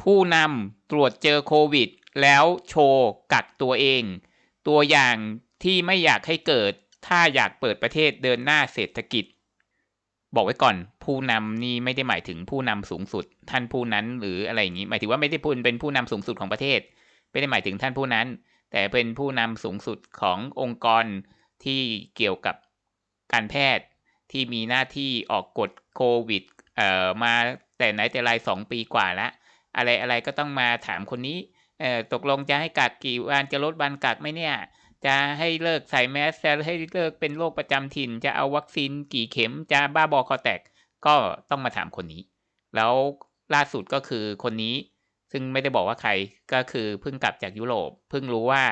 ผู้นำตรวจเจอโควิด แล้วโชว์กักตัวเอง ตัวอย่างที่ไม่อยากให้เกิด ถ้าอยากเปิดประเทศเดินหน้าเศรษฐกิจ บอกไว้ก่อน ผู้นำนี่ไม่ได้หมายถึงผู้นำสูงสุด ท่านผู้นั้นหรืออะไรอย่างนี้ หมายถึงว่าไม่ได้พูดเป็นผู้นำสูงสุดของประเทศ ไม่ได้หมายถึงท่านผู้นั้น แต่เป็นผู้นำสูงสุดขององค์กรที่เกี่ยวกับการแพทย์ที่มีหน้าที่ออกกฎโควิดเอ่อมาแต่ไหนแต่ไรสองปีกว่าละ อะไรอะไรก็ต้องมาถามคนนี้เออตกลงจะให้กักกี่วันจะลดวันกักไหมเนี่ย จะให้เลิกใส่แมสจะให้เลิกเป็นโรคประจำถิ่น จะเอาวัคซีนกี่เข็มจะบ้าบอคอแตกก็ต้องมาถามคนนี้ แล้วล่าสุดก็คือคนนี้ ซึ่งไม่ได้บอกว่าใครก็คือเพิ่งกลับจากยุโรปเพิ่งรู้ว่า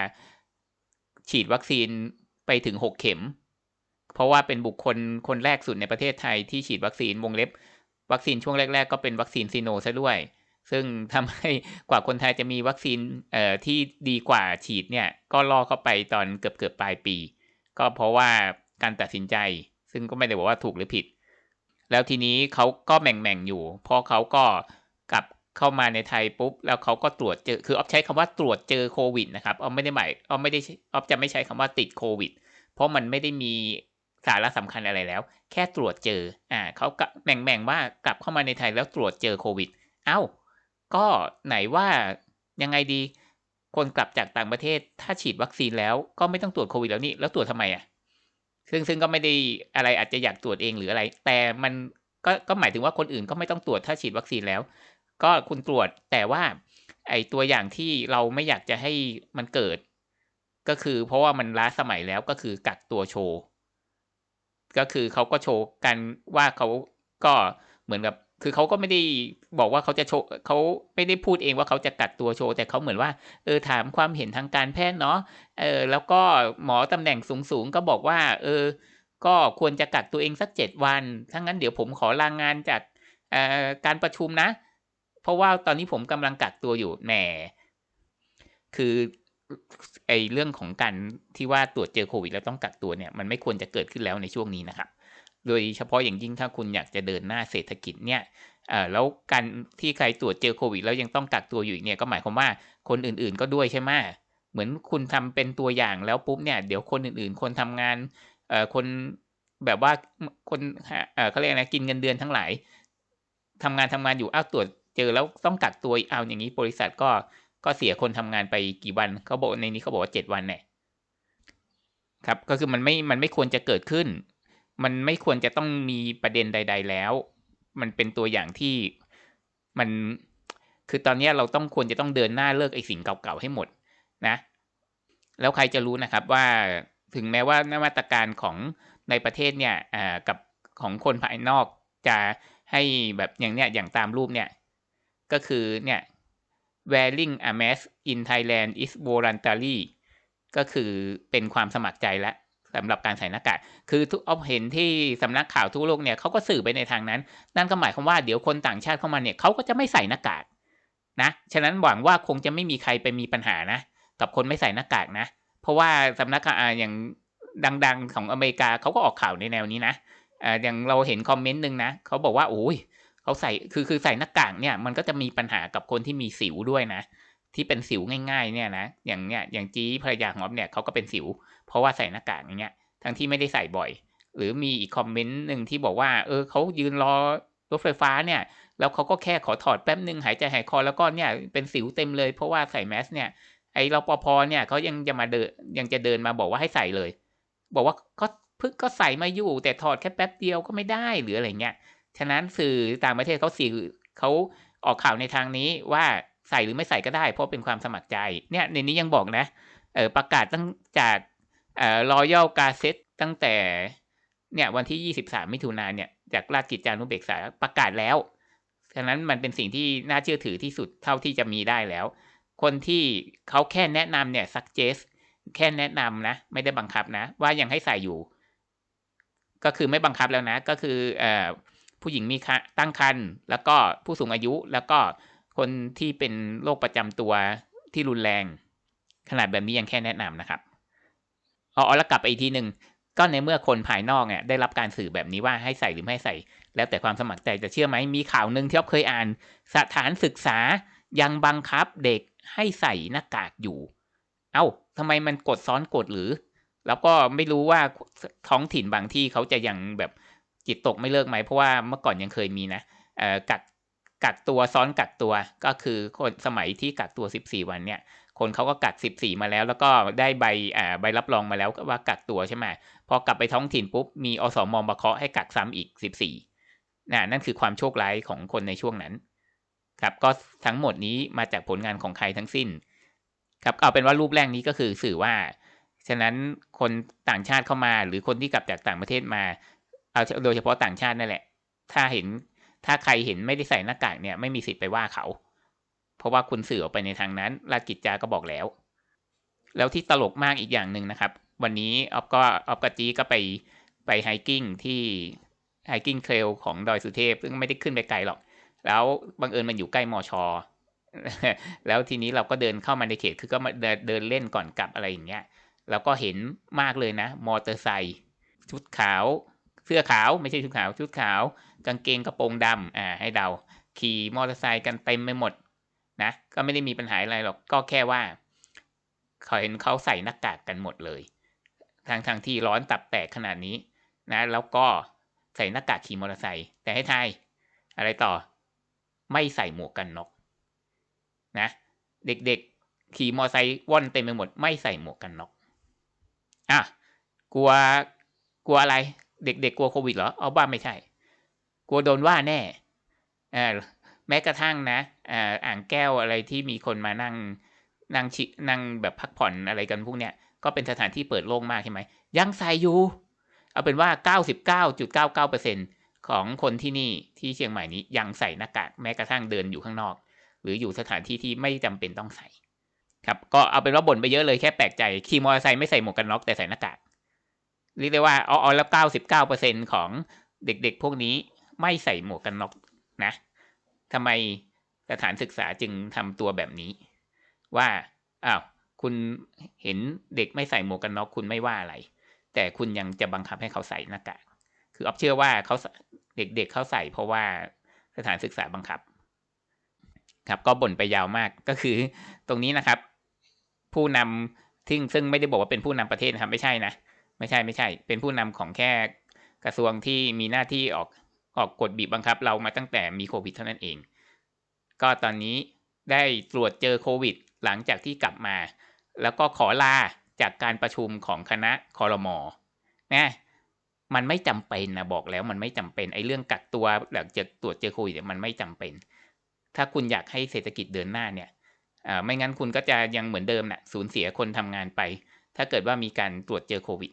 ฉีดวัคซีนไปถึงหกเข็ม เพราะว่าเป็นบุคคลคนแรกสุดในประเทศไทยที่ฉีดวัคซีนวงเล็บ วัคซีนช่วงแรก ๆ ก็เป็นวัคซีนซีโนซะด้วย ซึ่งทำให้กว่าคนไทยจะมีวัคซีนเอ่อที่ดีกว่าฉีดเนี่ยก็ล่อเข้าไปตอนเกือบเกือบปลายปี ก็เพราะว่าการตัดสินใจ ซึ่งก็ไม่ได้บอกว่าถูกหรือผิด แล้วทีนี้เขาก็แหม่งแม่งอยู่เพราะเขาก็กลับเข้ามาในไทยปุ๊บแล้วเขาก็ตรวจเจอคือออฟใช้คำว่าตรวจเจอโควิดนะครับออฟไม่ได้หมายออฟไม่ได้ออฟจะไม่ใช้คำว่าติดโควิด เพราะมันไม่ได้มีสาระสำคัญอะไรแล้ว แค่ตรวจเจออ่าเขากะแบ่งแบ่งว่ากลับเข้ามาในไทยแล้วตรวจเจอโควิด เอ้า ก็ไหนว่ายังไงดีคนกลับจากต่างประเทศถ้าฉีดวัคซีนแล้วก็ไม่ต้องตรวจโควิดแล้วนี่แล้วตรวจทำไมอะซึ่งซึ่งก็ไม่ได้อะไรอาจจะอยากตรวจเองหรืออะไร แต่มันก็ก็หมายถึงว่าคนอื่นก็ไม่ต้องตรวจถ้าฉีดวัคซีนแล้ว ก็คุณตรวจแต่ว่า ไอตัวอย่างที่เราไม่อยากจะให้มันเกิด ก็คือเพราะว่ามันล้าสมัยแล้วก็คือกักตัวโชว์ ก็คือเขาก็โชว์กันว่าเขาก็เหมือนกับ คือเขาก็ไม่ได้บอกว่าเขาจะโชว์เขาไม่ได้พูดเองว่าเขาจะกักตัวโชว์ แต่เขาเหมือนว่าเออถามความเห็นทางการแพทย์เนาะเออแล้วก็หมอตำแหน่งสูงๆก็บอกว่า เออ ก็ควรจะกักตัวเองสักเจ็ดวันถ้างั้นเดี๋ยวผมขอลางงานจากเอ่อการประชุมนะ เพราะว่าตอนนี้ผมกำลังกักตัวอยู่แหมคือไอเรื่องของการที่ว่าตรวจเจอโควิดแล้วต้องกักตัวเนี่ย มันไม่ควรจะเกิดขึ้นแล้วในช่วงนี้นะครับ โดยเฉพาะอย่างยิ่งถ้าคุณอยากจะเดินหน้าเศรษฐกิจเนี่ยแล้วการที่ใครตรวจเจอโควิดแล้วยังต้องกักตัวอยู่อีกเนี่ยก็หมายความว่าคนอื่นๆก็ด้วยใช่ไหมเหมือนคุณทำเป็นตัวอย่างแล้วปุ๊บเนี่ยเดี๋ยวคนอื่นๆ คนทำงานเอ่อคนแบบว่าคนเอ่อเขาเรียกนะกินเงินเดือนทั้งหลายทำงานทำงานอยู่อ้าวตรวจเจอแล้วต้องกักตัวเอาอย่างนี้บริษัทก็ก็เสียคนทำงานไปกี่วันเขาบอกในนี้เขาบอกว่าเจ็ดวันเนี่ยครับก็คือมันไม่มันไม่ควรจะเกิดขึ้น มันไม่ควรจะต้องมีประเด็นใด ๆ แล้ว มันเป็นตัวอย่างที่มันคือตอนนี้เราต้องควรจะต้องเดินหน้าเลิกไอ้สิ่งเก่าๆให้หมดนะ แล้วใครจะรู้นะครับว่าถึงแม้ว่านมาตรการของในประเทศเนี่ยอ่ากับของคนภายนอกจะให้แบบอย่างเนี้ยอย่างตามรูปเนี่ย ก็คือเนี่ย wearing a mask in Thailand is voluntary ก็คือเป็นความสมัครใจแล้ว สำหรับการใส่หน้ากากคือทุกเอาเห็นที่สำนักข่าวทั่วโลกเนี่ยเขาก็สื่อไปในทางนั้น นั่นก็หมายความว่าเดี๋ยวคนต่างชาติเข้ามาเนี่ยเขาก็จะไม่ใส่หน้ากากนะฉะนั้นหวังว่าคงจะไม่มีใครไปมีปัญหานะกับคนไม่ใส่หน้ากากนะ เพราะว่าสำนักข่าวอย่างดัง ๆ ของอเมริกาเขาก็ออกข่าวในแนวนี้นะอย่างเราเห็นคอมเมนต์หนึ่งนะเขาบอกว่าโอ้ยเขาใส่คือคือใส่หน้ากากเนี่ยมันก็จะมีปัญหากับคนที่มีสิวด้วยนะ ที่เป็นสิวง่ายๆ เนี่ยนะอย่างเนี้ยอย่างจีภรรยาของอ๊อฟเนี่ยเขาก็เป็นสิว เพราะว่าใส่หน้ากากอย่างเงี้ย ทั้งที่ไม่ได้ใส่บ่อย หรือมีอีกคอมเมนต์หนึ่งที่บอกว่า เออเขายืนรอรถไฟฟ้าเนี่ย แล้วเขาก็แค่ขอถอดแป๊บหนึ่งหายใจหายคอแล้วก็เนี่ยเป็นสิวเต็มเลย เพราะว่าใส่แมสเนี่ยไอ้รปภเนี่ยเขายังจะมาเดินยังจะเดินมาบอกว่าให้ใส่เลย บอกว่าก็เพิ่งก็ใส่มาอยู่ แต่ถอดแค่แป๊บเดียวก็ไม่ได้หรืออะไรเงี้ยฉะนั้นสื่อต่างประเทศเขาสื่อเขาออกข่าวในทางนี้ว่า ใส่หรือไม่ใส่ก็ได้ เพราะเป็นความสมัครใจเนี่ยในนี้ยังบอกนะเออประกาศตั้งจากเอ่อรอยัลกาเซตตั้งแต่เนี่ยวันที่ 23 มิถุนายนเนี่ยจากราชกิจจานุเบกษาประกาศแล้วฉะนั้นมันเป็นสิ่งที่น่าเชื่อถือที่สุดเท่าที่จะมีได้แล้ว คนที่เขาแค่แนะนำเนี่ย suggest แค่แนะนำนะ ไม่ได้บังคับนะ ว่ายังให้ใส่อยู่ ก็คือไม่บังคับแล้วนะ ก็คือเอ่อผู้หญิงมีตั้งครรภ์แล้วก็ผู้สูงอายุแล้วก็ คนที่เป็นโรคประจำตัวที่รุนแรง ขนาดแบบนี้ยังแค่แนะนำนะครับอ๋อแล้วกลับไปอีกทีหนึ่งก็ในเมื่อคนภายนอกเนี่ยได้รับการสื่อแบบนี้ว่าให้ใส่หรือไม่ใส่ แล้วแต่ความสมัครใจจะเชื่อไหมมีข่าวหนึ่งที่อ๊อฟเคยอ่าน สถานศึกษายังบังคับเด็กให้ใส่หน้ากากอยู่ เอา้าทำไมมันกดซ้อนกดหรือ แล้วก็ไม่รู้ว่าท้องถิ่นบางที่เขาจะยังแบบจิตตกไม่เลิกไหมเพราะว่าเมื่อก่อนยังเคยมีนะเออกัก กักตัวซ้อนกักตัวก็คือคนสมัยที่กักตัว 14 วันเนี่ย คนเขาก็กัก 14 มาแล้ว แล้วก็ได้ใบอ่าใบรับรองมาแล้วว่ากักตัวใช่ไหมพอกลับไปท้องถิ่นปุ๊บมีอสมมาเคาะให้กักซ้ำอีก 14นะนั่นคือความโชคร้ายของคนในช่วงนั้น ครับก็ทั้งหมดนี้มาจากผลงานของใครทั้งสิ้น ครับเอาเป็นว่ารูปแรกนี้ก็คือสื่อว่า ฉะนั้นคนต่างชาติเข้ามาหรือคนที่กลับจากต่างประเทศมา เอาโดยเฉพาะต่างชาตินั่นแหละ ถ้าเห็น ถ้าใครเห็นไม่ได้ใส่หน้ากากเนี่ยไม่มีสิทธิ์ไปว่าเขา เพราะว่าคุณสื่อออกไปในทางนั้นรากิจจาก็บอกแล้ว แล้วที่ตลกมากอีกอย่างหนึ่งนะครับ วันนี้ออฟก็ออฟกับจีก็ไปไปไฮกิ้งที่ไฮกิ้งเทรลของดอยสุเทพ ซึ่งไม่ได้ขึ้นไปไกลหรอก แล้วบังเอิญมันอยู่ใกล้มอชอแล้วทีนี้เราก็เดินเข้ามาในเขตคือก็มาเดินเล่นก่อนกลับอะไรอย่างเงี้ยแล้วก็เห็นมากเลยนะ มอเตอร์ไซค์ชุดขาว เสื้อขาวไม่ใช่ชุดขาวชุดขาว กางเกงกระโปรงดำอ่าให้เดาขี่มอเตอร์ไซค์กันเต็มไปหมดนะก็ไม่ได้มีปัญหาอะไรหรอกก็แค่ว่าเขาเห็นเขาใส่หน้ากากกันหมดเลย ทางทางที่ร้อนตับแตกขนาดนี้นะแล้วก็ใส่หน้ากากขี่มอเตอร์ไซค์แต่ให้ทายอะไรต่อ ไม่ใส่หมวกกันน็อกนะเด็กๆ ขี่มอเตอร์ไซค์ว่อนเต็มไปหมด ไม่ใส่หมวกกันน็อกอะกลัวกลัวอะไร เด็กๆกลัวโควิดเหรอเอาบ้าไม่ใช่ กลัวโดนว่าแน่แม้กระทั่งนะอ่าอ่างแก้วอะไรที่มีคนมานั่งนั่งชินั่งแบบพักผ่อนอะไรกันพวกเนี้ยก็เป็นสถานที่เปิดโล่งมากใช่ไหมยังใส่อยู่เอาเป็นว่า 99.99%ของคนที่นี่ที่เชียงใหม่นี้ยังใส่หน้ากากแม้กระทั่งเดินอยู่ข้างนอก หรืออยู่สถานที่ที่ไม่จำเป็นต้องใส่ครับก็เอาเป็นว่าบ่นไปเยอะเลยแค่แปลกใจขี่มอเตอร์ไซค์ไม่ใส่หมวกกันน็อกแต่ใส่หน้ากากเรียกได้ว่าเอาเอแล้ว 99%ของเด็กๆ พวกนี้ ไม่ใส่หมวกกันน็อกนะทำไมสถานศึกษาจึงทำตัวแบบนี้ ว่าอ้าวคุณเห็นเด็กไม่ใส่หมวกกันน็อกคุณไม่ว่าอะไร แต่คุณยังจะบังคับให้เขาใส่หน้ากากคือออฟเชื่อว่าเขาเด็กๆเเขาใส่เพราะว่าสถานศึกษาบังคับ ครับก็บ่นไปยาวมากก็คือตรงนี้นะครับ ผู้นำที่ซึ่งไม่ได้บอกว่าเป็นผู้นำประเทศนะครับ ไม่ใช่นะ ไม่ใช่ไม่ใช่ เป็นผู้นำของแค่กระทรวงที่มีหน้าที่ออก ออกกฎบีบบังคับเรามาตั้งแต่มีโควิดเท่านั้นเอง ก็ตอนนี้ได้ตรวจเจอโควิด หลังจากที่กลับมา แล้วก็ขอลาจากการประชุมของคณะคอรมอนะมันไม่จำเป็นนะบอกแล้วมันไม่จำเป็นไอ้เรื่องกักตัวหลังจากตรวจเจอโควิดมันไม่จำเป็น ถ้าคุณอยากให้เศรษฐกิจเดินหน้าเนี่ยอ่าไม่งั้นคุณก็จะยังเหมือนเดิมนะ่ะสูญเสียคนทำงานไป ถ้าเกิดว่ามีการตรวจเจอโควิด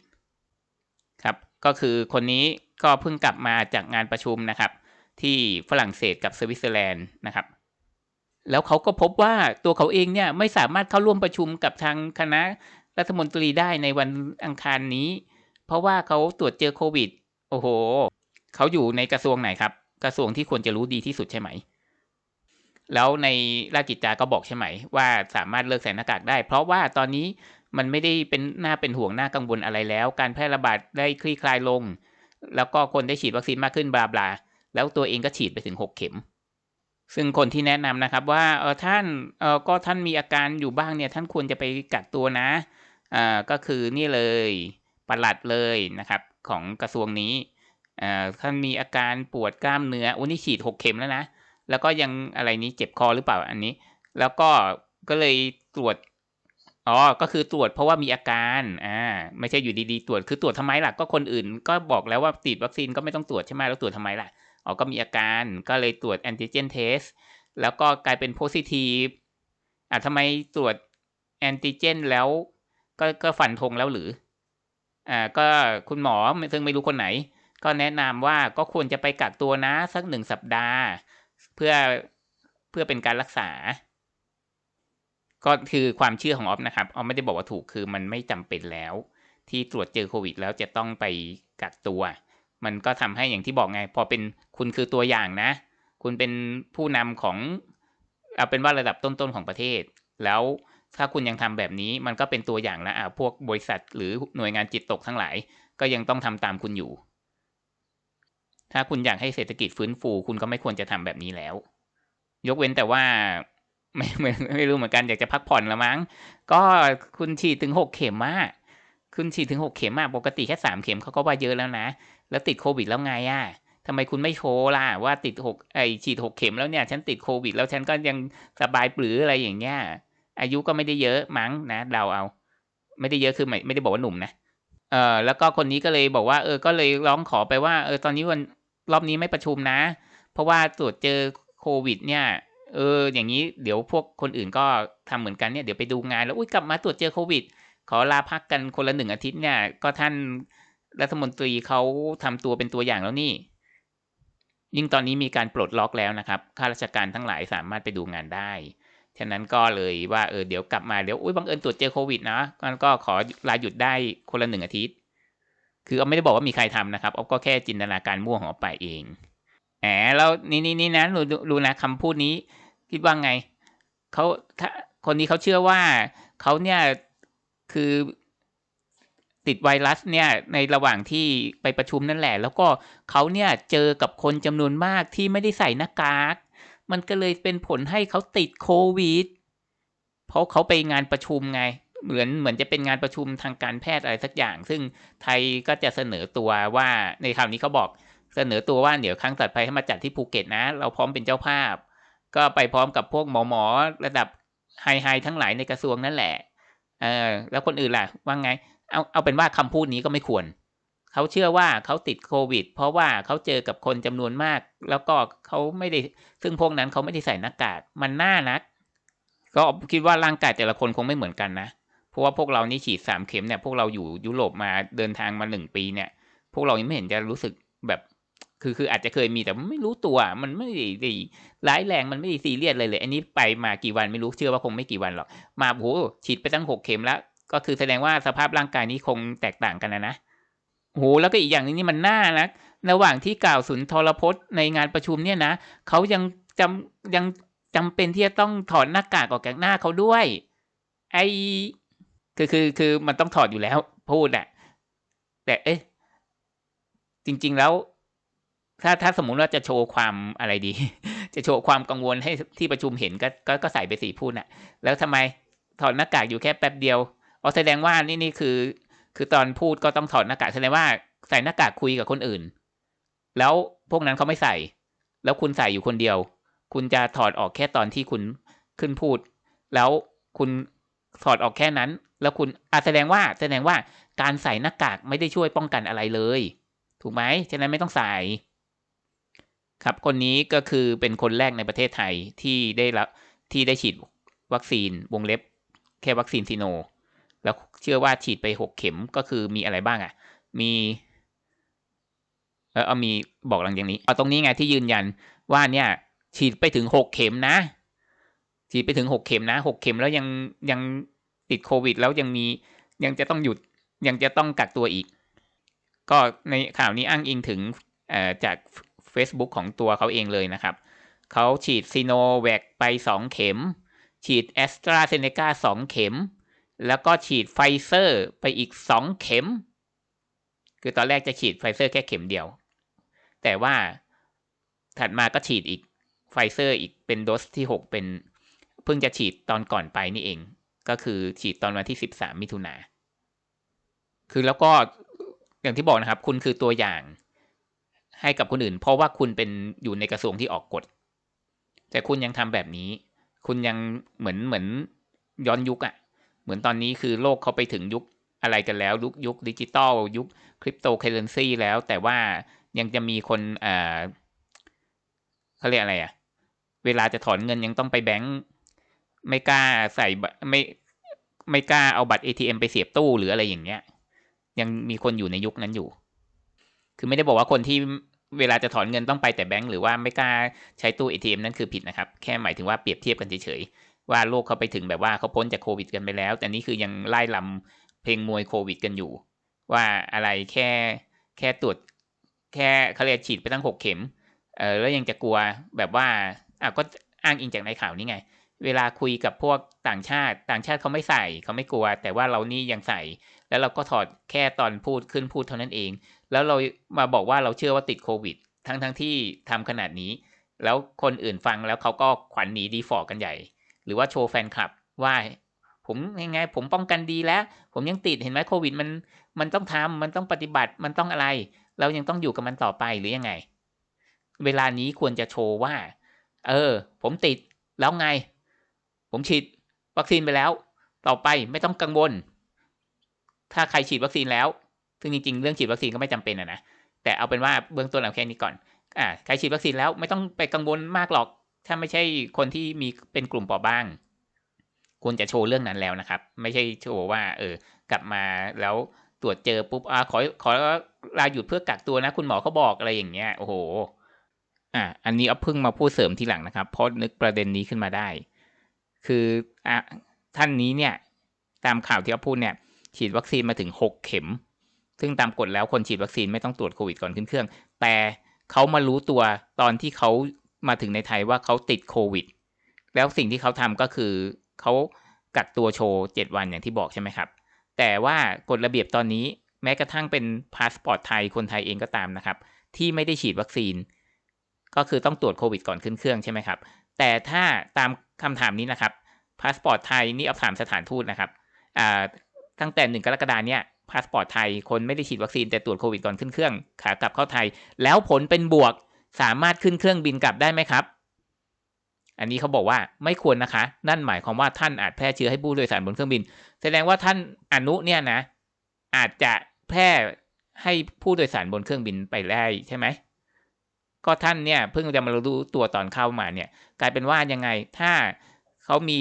ครับ ก็คือคนนี้ ก็เพิ่งกลับมาจากงานประชุมนะครับ ที่ฝรั่งเศสกับสวิตเซอร์แลนด์นะครับ แล้วเขาก็พบว่าตัวเขาเองเนี่ยไม่สามารถเข้าร่วมประชุมกับทางคณะรัฐมนตรีได้ในวันอังคารนี้ เพราะว่าเขาตรวจเจอโควิด โอ้โห เขาอยู่ในกระทรวงไหนครับ กระทรวงที่ควรจะรู้ดีที่สุดใช่ไหม แล้วในราชกิจจาก็บอกใช่ไหม ว่าสามารถเลิกใส่หน้ากากได้ เพราะว่าตอนนี้มันไม่ได้เป็นหน้าเป็นห่วงหน้ากังวลอะไรแล้ว การแพร่ระบาดได้คลี่คลายลง แล้วก็คนได้ฉีดวัคซีนมากขึ้นบลาบลาแล้วตัวเองก็ฉีดไปถึงหกเข็ม ซึ่งคนที่แนะนำนะครับว่าเออท่านเออก็ท่านมีอาการอยู่บ้างเนี่ยท่านควรจะไปกักตัวนะอ่าก็คือนี่เลยปลัดเลยนะครับของกระทรวงนี้อ่าท่านมีอาการปวดกล้ามเนื้ออุ้นี่ฉีดหกเข็มแล้วนะ แล้วก็ยังอะไรนี้เจ็บคอหรือเปล่าอันนี้ แล้วก็ก็เลยตรวจ อ๋อ ก็คือตรวจเพราะว่ามีอาการ อ่า ไม่ใช่อยู่ดีๆ ตรวจ คือตรวจทำไมล่ะ ก็คนอื่นก็บอกแล้วว่าติดวัคซีนก็ไม่ต้องตรวจใช่ไหมแล้วตรวจทำไมล่ะ อ๋อ ก็มีอาการ ก็เลยตรวจแอนติเจนเทส แล้วก็กลายเป็นโพซิทีฟ อ่าทำไมตรวจแอนติเจนแล้ว ก็ก็ฟันธงแล้วหรือ อ่า ก็คุณหมอซึ่งไม่รู้คนไหน ก็แนะนำว่าก็ควรจะไปกักตัวนะสักหนึ่งสัปดาห์ เพื่อเพื่อเป็นการรักษา ก็คือความเชื่อของออฟนะครับออฟไม่ได้บอกว่าถูกคือมันไม่จำเป็นแล้ว ที่ตรวจเจอโควิด แล้วจะต้องไปกักตัว มันก็ทำให้อย่างที่บอกไง พอเป็นคุณคือตัวอย่างนะ คุณเป็นผู้นำของเอาเป็นว่าระดับต้นๆของประเทศ แล้วถ้าคุณยังทำแบบนี้มันก็เป็นตัวอย่างแล้วอะพวกบริษัทหรือหน่วยงานจิตตกทั้งหลาย ก็ยังต้องทำตามคุณอยู่ ถ้าคุณอยากให้เศรษฐกิจฟื้นฟู คุณก็ไม่ควรจะทำแบบนี้แล้ว ยกเว้นแต่ว่า ไม่ไม่ไม่รู้เหมือนกันอยากจะพักผ่อนละมั้ง ก็คุณฉีดถึงหกเข็มมาคุณฉีดถึงหกเข็มมาปกติแค่สามเข็มเขาก็ว่าเยอะแล้วนะ แล้วติดโควิดแล้วไงอะทำไมคุณไม่โชว์ล่ะว่าติดหกไอฉีดหกเข็มแล้วเนี่ย ฉันติดโควิด แล้วฉันก็ยังสบายปรืออะไรอย่างเงี้ยอายุก็ไม่ได้เยอะมั้งนะเราเอา ไม่ได้เยอะคือไม่ไม่ได้บอกว่าหนุ่มนะเออแล้วก็คนนี้ก็เลยบอกว่า เออก็เลยร้องขอไปว่าเออตอนนี้วันรอบนี้ไม่ประชุมนะ เพราะว่าตรวจเจอโควิด เนี่ย เออ อย่างนี้เดี๋ยวพวกคนอื่นก็ทำเหมือนกันเนี่ยเดี๋ยวไปดูงานแล้วอุ้ยกลับมาตรวจเจอโควิด ขอลาพักกันคนละหนึ่งอาทิตย์เนี่ย ก็ท่านรัฐมนตรีเขาทำตัวเป็นตัวอย่างแล้วนี่ ยิ่งตอนนี้มีการปลดล็อกแล้วนะครับข้าราชการทั้งหลายสามารถไปดูงานได้ฉะนั้นก็เลยว่าเออเดี๋ยวกลับมาเดี๋ยวอุ้ยบังเอิญตรวจเจอโควิดนะงั้นก็ขอลาหยุดได้คนละหนึ่งอาทิตย์ คือเอาไม่ได้บอกว่ามีใครทำนะครับเอาก็แค่จินตนาการมั่วของเอาไปเองแหมแล้วนี่นี่นี่นะรู้รู้นะคำพูดนี้ คิดว่าไงเขาถ้าคนนี้เขาเชื่อว่าเขาเนี่ยคือติดไวรัสเนี่ยในระหว่างที่ไปประชุมนั่นแหละ แล้วก็เขาเนี่ยเจอกับคนจำนวนมากที่ไม่ได้ใส่หน้ากากมันก็เลยเป็นผลให้เขาติดโควิด เพราะเขาไปงานประชุมไง เหมือนเหมือนจะเป็นงานประชุมทางการแพทย์อะไรสักอย่าง ซึ่งไทยก็จะเสนอตัวว่าในคราวนี้เขาบอกเสนอตัวว่าเดี๋ยวครั้งตัดไปให้มาจัดที่ภูเก็ตนะ เราพร้อมเป็นเจ้าภาพ ก็ไปพร้อมกับพวกหมอหมอระดับไฮไฮทั้งหลายในกระทรวงนั่นแหละ เออ แล้วคนอื่นล่ะ ว่าไง เอา เอาเป็นว่าคำพูดนี้ก็ไม่ควร เขาเชื่อว่าเขาติดโควิด เพราะว่าเขาเจอกับคนจำนวนมาก แล้วก็เขาไม่ได้ ซึ่งพวกนั้นเขาไม่ได้ใส่หน้ากาก มันน่านัก ก็คิดว่าร่างกายแต่ละคนคงไม่เหมือนกันนะ เพราะว่าพวกเรานี่ฉีดสามเข็มเนี่ย พวกเราอยู่ยุโรปมาเดินทางมาหนึ่งปีเนี่ย พวกเรายังไม่เห็นจะรู้สึกแบบ คือคืออาจจะเคยมีแต่ไม่รู้ตัว มันไม่ได้ร้ายแรงมันไม่ได้ซีเรียสเลยเลย อันนี้ไปมากี่วันไม่รู้เชื่อว่าคงไม่กี่วันหรอก มาโหฉีดไปตั้งหกเข็มแล้ว ก็คือแสดงว่าสภาพร่างกายนี้คงแตกต่างกันนะนะโหแล้วก็อีกอย่างนึงนี่มันน่านะระหว่างที่กล่าวสุนทรพจน์ในงานประชุมเนี่ยนะเขายังจำยังจำเป็นที่จะต้องถอดหน้ากากออกจากหน้าเขาด้วย ไอคือคือคือมันต้องถอดอยู่แล้วพูดอะแต่เอ๊ะจริง ๆ แล้ว ถ้าถ้าสมมุติว่าจะโชว์ความอะไรดี จะโชว์ความกังวลให้ที่ประชุมเห็นก็ก็ก็ใส่ไปสี่พูดน่ะ แล้วทำไมถอดหน้ากากอยู่แค่แป๊บเดียวอ๋อแสดงว่านี่นี่คือ คือตอนพูดก็ต้องถอดหน้ากากแสดงว่าใส่หน้ากากคุยกับคนอื่น แล้วพวกนั้นเขาไม่ใส่ แล้วคุณใส่อยู่คนเดียว คุณจะถอดออกแค่ตอนที่คุณขึ้นพูด แล้วคุณถอดออกแค่นั้น แล้วคุณอาแสดงว่าแสดงว่าการใส่หน้ากากไม่ได้ช่วยป้องกันอะไรเลย ถูกไหมฉะนั้นไม่ต้องใส่ ครับคนนี้ก็คือเป็นคนแรกในประเทศไทยที่ได้รับที่ได้ฉีดวัคซีนวงเล็บ แค่วัคซีนซีโน แล้วเชื่อว่าฉีดไปหกเข็มก็คือมีอะไรบ้างอะ่ะ มีเออมีบอกหลังอย่างนี้เอาตรงนี้ไงที่ยืนยันว่าเนี่ย ฉีดไปถึงหกเข็มนะ ฉีดไปถึงหกเข็มนะหกเข็มแล้วยังยังติดโควิด แล้วยังมียังจะต้องหยุดยังจะต้องกักตัวอีก ก็ในข่าวนี้อ้างอิงถึงจาก Facebook ของตัวเขาเองเลยนะครับ เขาฉีดซีโนแวคไป 2 เข็ม ฉีดแอสตราเซเนกา2 เข็ม แล้วก็ฉีดไฟเซอร์ไปอีก 2 เข็ม คือตอนแรกจะฉีดไฟเซอร์แค่เข็มเดียว แต่ว่าถัดมาก็ฉีดอีกไฟเซอร์อีกเป็นโดสที่ 6 เป็นเพิ่งจะฉีดตอนก่อนไปนี่เอง ก็คือฉีดตอนวันที่ 13 มิถุนาคือแล้วก็อย่างที่บอกนะครับ คุณคือตัวอย่าง ให้กับคนอื่น เพราะว่าคุณเป็นอยู่ในกระทรวงที่ออกกฎ แต่คุณยังทำแบบนี้ คุณยังเหมือนเหมือนย้อนยุคอะ่ะ เหมือนตอนนี้คือโลกเขาไปถึงยุคอะไรกันแล้ว ยุคยุคดิจิตอลยุคคริปโตเคเรนซีแล้ว แต่ว่ายังจะมีคนอ่าเขาเรียกอะไรอะ่ะ เวลาจะถอนเงินยังต้องไปแบงค์ไม่กล้าใส่ไม่ไม่กล้าเอาบัตร ATM ไปเสียบตู้หรืออะไรอย่างเงี้ย ยังมีคนอยู่ในยุคนั้นอยู่ คือไม่ได้บอกว่าคนที่ เวลาจะถอนเงินต้องไปแต่แบงก์หรือว่าไม่กล้าใช้ตู้ ATM นั่นคือผิดนะครับ แค่หมายถึงว่าเปรียบเทียบกันเฉยๆว่าโลกเขาไปถึงแบบว่าเขาพ้นจากโควิดกันไปแล้ว แต่นี่คือยังไล่ลำเพลงมวยโควิดกันอยู่ ว่าอะไรแค่แค่ตรวจแค่เขาเรียกฉีดไปตั้งหกเข็มเออแล้วยังจะกลัวแบบว่าอะก็อ้างอิงจากในข่าวนี้ไง เวลาคุยกับพวกต่างชาติ ต่างชาติเขาไม่ใส่เขาไม่กลัว แต่ว่าเรานี่ยังใส่ แล้วเราก็ถอดแค่ตอนพูดขึ้นพูดเท่านั้นเอง แล้วเรามาบอกว่าเราเชื่อว่าติดโควิด ทั้งทั้งที่ทำขนาดนี้ แล้วคนอื่นฟังแล้วเขาก็ขวัญหนีดีฟอร์กันใหญ่ หรือว่าโชว์แฟนคลับว่าผมยังไง ผมป้องกันดีแล้ว ผมยังติดเห็นไหมโควิดมันมันต้องทำมันต้องปฏิบัติมันต้องอะไร เรายังต้องอยู่กับมันต่อไปหรือยังไง เวลานี้ควรจะโชว์ว่า เออ ผมติดแล้วไง ผมฉีดวัคซีนไปแล้ว ต่อไปไม่ต้องกังวล ถ้าใครฉีดวัคซีนแล้ว ซึ่งจริงๆ เรื่องฉีดวัคซีนก็ไม่จำเป็นอะนะแต่เอาเป็นว่าเบื้องต้นเอาแค่นี้ก่อนอ่าใครฉีดวัคซีนแล้วไม่ต้องไปกังวลมากหรอก ถ้าไม่ใช่คนที่มีเป็นกลุ่มเปราะบางควรจะโชว์เรื่องนั้นแล้วนะครับ ไม่ใช่โชว์ว่า เออ กลับมาแล้วตรวจเจอปุ๊บอ่าขอขอลาหยุดเพื่อกักตัวนะ คุณหมอเขาบอกอะไรอย่างเงี้ยโอ้โหอ่าอันนี้เอาเพิ่งมาพูดเสริมทีหลังนะครับเพราะนึกประเด็นนี้ขึ้นมาได้ คืออะท่านนี้เนี่ย ตามข่าวที่เขาพูดเนี่ย ฉีดวัคซีนมาถึงหกเข็ม ซึ่งตามกฎแล้วคนฉีดวัคซีนไม่ต้องตรวจโควิดก่อนขึ้นเครื่อง แต่เขามารู้ตัวตอนที่เขามาถึงในไทยว่าเขาติดโควิด แล้วสิ่งที่เขาทำก็คือเขากักตัวโชว์เจ็ดวันอย่างที่บอกใช่ไหมครับ แต่ว่ากฎระเบียบตอนนี้แม้กระทั่งเป็นพาสปอร์ตไทยคนไทยเองก็ตามนะครับ ที่ไม่ได้ฉีดวัคซีน ก็คือต้องตรวจโควิดก่อนขึ้นเครื่องใช่ไหมครับ แต่ถ้าตามคำถามนี้นะครับพาสปอร์ตไทยนี่เอาถามสถานทูตนะครับตั้งแต่หนึ่งกรกฎาเนี่ย พาสปอร์ตไทย คนไม่ได้ฉีดวัคซีนแต่ตรวจโควิดก่อนขึ้นเครื่องขากลับเข้าไทย แล้วผลเป็นบวกสามารถขึ้นเครื่องบินกลับได้ไหมครับ อันนี้เขาบอกว่าไม่ควรนะคะ นั่นหมายความว่าท่านอาจแพร่เชื้อให้ผู้โดยสารบนเครื่องบิน แสดงว่าท่านอนุเนี่ยนะ อาจจะแพร่ให้ผู้โดยสารบนเครื่องบินไปได้ใช่ไหมก็ท่านเนี่ยเพิ่งจะมารู้ตัวตอนเข้ามาเนี่ย กลายเป็นว่ายังไงถ้าเขามี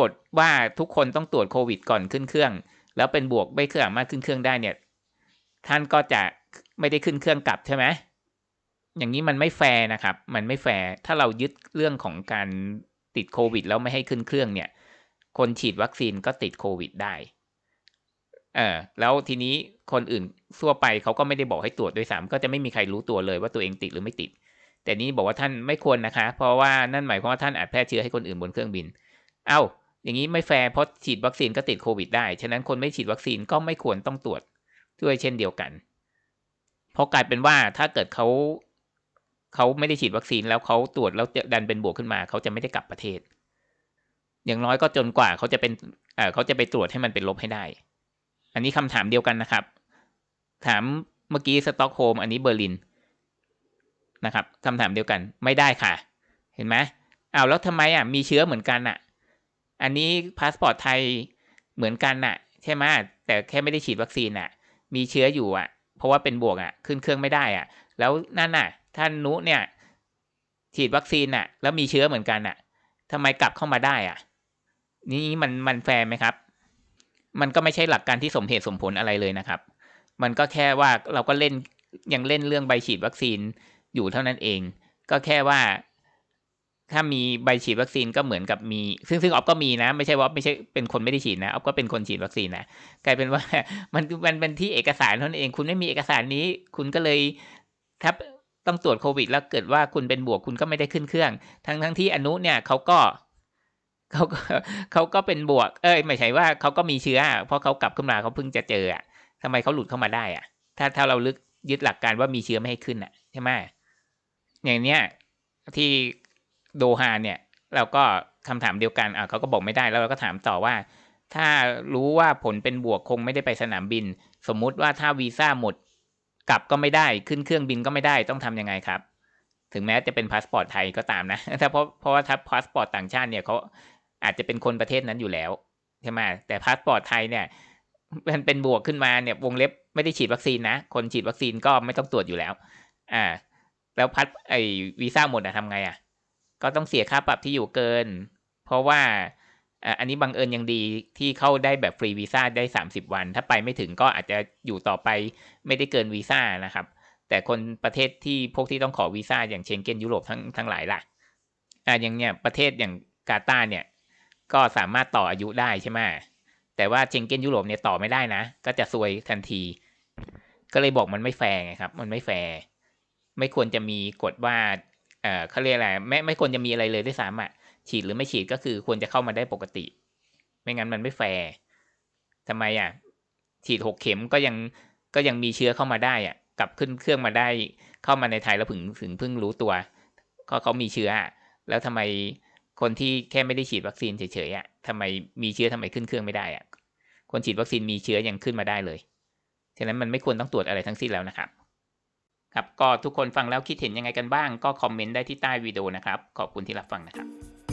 กฎว่าทุกคนต้องตรวจโควิดก่อนขึ้นเครื่อง แล้วเป็นบวกไม่เครื่องมารถขึ้นเครื่องได้เนี่ย ท่านก็จะไม่ได้ขึ้นเครื่องกลับใช่ไหมอย่างนี้มันไม่แฟร์นะครับ มันไม่แฟร์ถ้าเรายึดเรื่องของการติดโควิดแล้วไม่ให้ขึ้นเครื่องเนี่ย คนฉีดวัคซีนก็ติดโควิดได้เออแล้วทีนี้คนอื่นทั่วไปเขาก็ไม่ได้บอกให้ตรวจด้วยซ้ำก็จะไม่มีใครรู้ตัวเลยว่าตัวเองติดหรือไม่ติด แต่นี้บอกว่าท่านไม่ควรนะคะ เพราะว่านั่นหมายความว่าท่านอาจแพร่เชื้อให้คนอื่นบนเครื่องบิน เอา้า อย่างนี้ไม่แฟร์เพราะฉีดวัคซีนก็ติดโควิดได้ ฉะนั้นคนไม่ฉีดวัคซีนก็ไม่ควรต้องตรวจด้วยเช่นเดียวกัน เพราะกลายเป็นว่าถ้าเกิดเขาเขาไม่ได้ฉีดวัคซีนแล้วเขาตรวจแล้วดันเป็นบวกขึ้นมา เขาจะไม่ได้กลับประเทศ อย่างน้อยก็จนกว่าเขาจะเป็นเออเขาจะไปตรวจให้มันเป็นลบให้ได้ อันนี้คำถามเดียวกันนะครับ ถามเมื่อกี้สต็อกโฮล์มอันนี้เบอร์ลินนะครับคำถามเดียวกันไม่ได้ค่ะ เห็นไหมอ้าวแล้วทำไมอะมีเชื้อเหมือนกันอะ อันนี้พาสปอร์ตไทยเหมือนกันน่ะ ใช่ไหมแต่แค่ไม่ได้ฉีดวัคซีนอะ มีเชื้ออยู่อะ เพราะว่าเป็นบวกอะ ขึ้นเครื่องไม่ได้อะ แล้วนั่นน่ะ ท่านนุเนี่ย ฉีดวัคซีนอะ แล้วมีเชื้อเหมือนกันอะทำไมกลับเข้ามาได้อะ นี่มันมันแฟร์ไหมครับ มันก็ไม่ใช่หลักการที่สมเหตุสมผลอะไรเลยนะครับ มันก็แค่ว่าเราก็เล่นยังเล่นเรื่องใบฉีดวัคซีนอยู่เท่านั้นเอง ก็แค่ว่า ถ้ามีใบฉีดวัคซีนก็เหมือนกับมี ซึ่งซึ่งออฟก็มีนะ ไม่ใช่ว่าไม่ใช่เป็นคนไม่ได้ฉีดนะออฟก็เป็นคนฉีดวัคซีนนะกลายเป็นว่ามันมันเป็นที่เอกสารเท่านั้นเอง คุณไม่มีเอกสารนี้ คุณก็เลยถ้าต้องตรวจโควิด แล้วเกิดว่าคุณเป็นบวกคุณก็ไม่ได้ขึ้นเครื่อง ทั้งทั้งที่อนุเนี่ยเขาก็เขาก็เขาก็เป็นบวก เอ้ยไม่ใช่ว่าเขาก็มีเชื้อ เพราะเขากลับขึ้นมาเขาเพิ่งจะเจออะทำไมเขาหลุดเข้ามาได้อะ ถ้าถ้าเราลึกยึดหลักการว่ามีเชื้อไม่ให้ขึ้นอะใช่ไหมอย่างเนี้ยที่ โดฮาเนี่ย เราก็คำถามเดียวกันเขาก็บอกไม่ได้แล้วเราก็ถามต่อว่า ถ้ารู้ว่าผลเป็นบวกคงไม่ได้ไปสนามบิน สมมุติว่าถ้าวีซ่าหมดกลับก็ไม่ได้ขึ้นเครื่องบินก็ไม่ได้ต้องทํำยังไงครับ ถึงแม้จะเป็นพาสปอร์ตไทยก็ตามนะถ้าเพราะเพราะว่าถ้าพาสปอร์ตต่างชาติเนี่ยเขาอาจจะเป็นคนประเทศนั้นอยู่แล้วใช่ไหมแต่พาสปอร์ตไทยเนี่ยมันเป็นบวกขึ้นมาเนี่ยวงเล็บไม่ได้ฉีดวัคซีนนะ คนฉีดวัคซีนก็ไม่ต้องตรวจอยู่แล้ว อ่า แล้วพัดไอวีซ่าหมดอะทำไงอะ ก็ต้องเสียค่าปรับที่อยู่เกิน เพราะว่าอันนี้บังเอิญยังดีที่เข้าได้แบบฟรีวีซ่าได้ 30 วัน ถ้าไปไม่ถึงก็อาจจะอยู่ต่อไปไม่ได้เกินวีซ่านะครับ แต่คนประเทศที่พวกที่ต้องขอวีซ่าอย่างเชงเก้นยุโรปทั้งทั้งหลายล่ะอ่าอย่างเนี้ยประเทศอย่างกาตาร์เนี่ยก็สามารถต่ออายุได้ใช่ไหมแต่ว่าเชงเก้นยุโรปเนี่ยต่อไม่ได้นะ ก็จะซวยทันที ก็เลยบอกมันไม่แฟร์ไงครับ มันไม่แฟร์ไม่ควรจะมีกฎว่า เออเขาเรียกอะไรไม่ไม่ควรจะมีอะไรเลยด้วยซ้ำอะฉีดหรือไม่ฉีดก็คือควรจะเข้ามาได้ปกติ ไม่งั้นมันไม่แฟร์ทำไมอะฉีดหกเข็มก็ยังก็ยังมีเชื้อเข้ามาได้อะกลับขึ้นเครื่องมาได้เข้ามาในไทยแล้วถึงถึงเพิ่งรู้ตัวก็เขามีเชื้อ แล้วทำไมคนที่แค่ไม่ได้ฉีดวัคซีนเฉยๆอะทำไมมีเชื้อทำไมขึ้นเครื่องไม่ได้อะคนฉีดวัคซีนมีเชื้อยังขึ้นมาได้เลย ฉะนั้นมันไม่ควรต้องตรวจอะไรทั้งสิ้นแล้วนะครับ ครับก็ทุกคนฟังแล้วคิดเห็นยังไงกันบ้าง ก็คอมเมนต์ได้ที่ใต้วิดีโอนะครับ ขอบคุณที่รับฟังนะครับ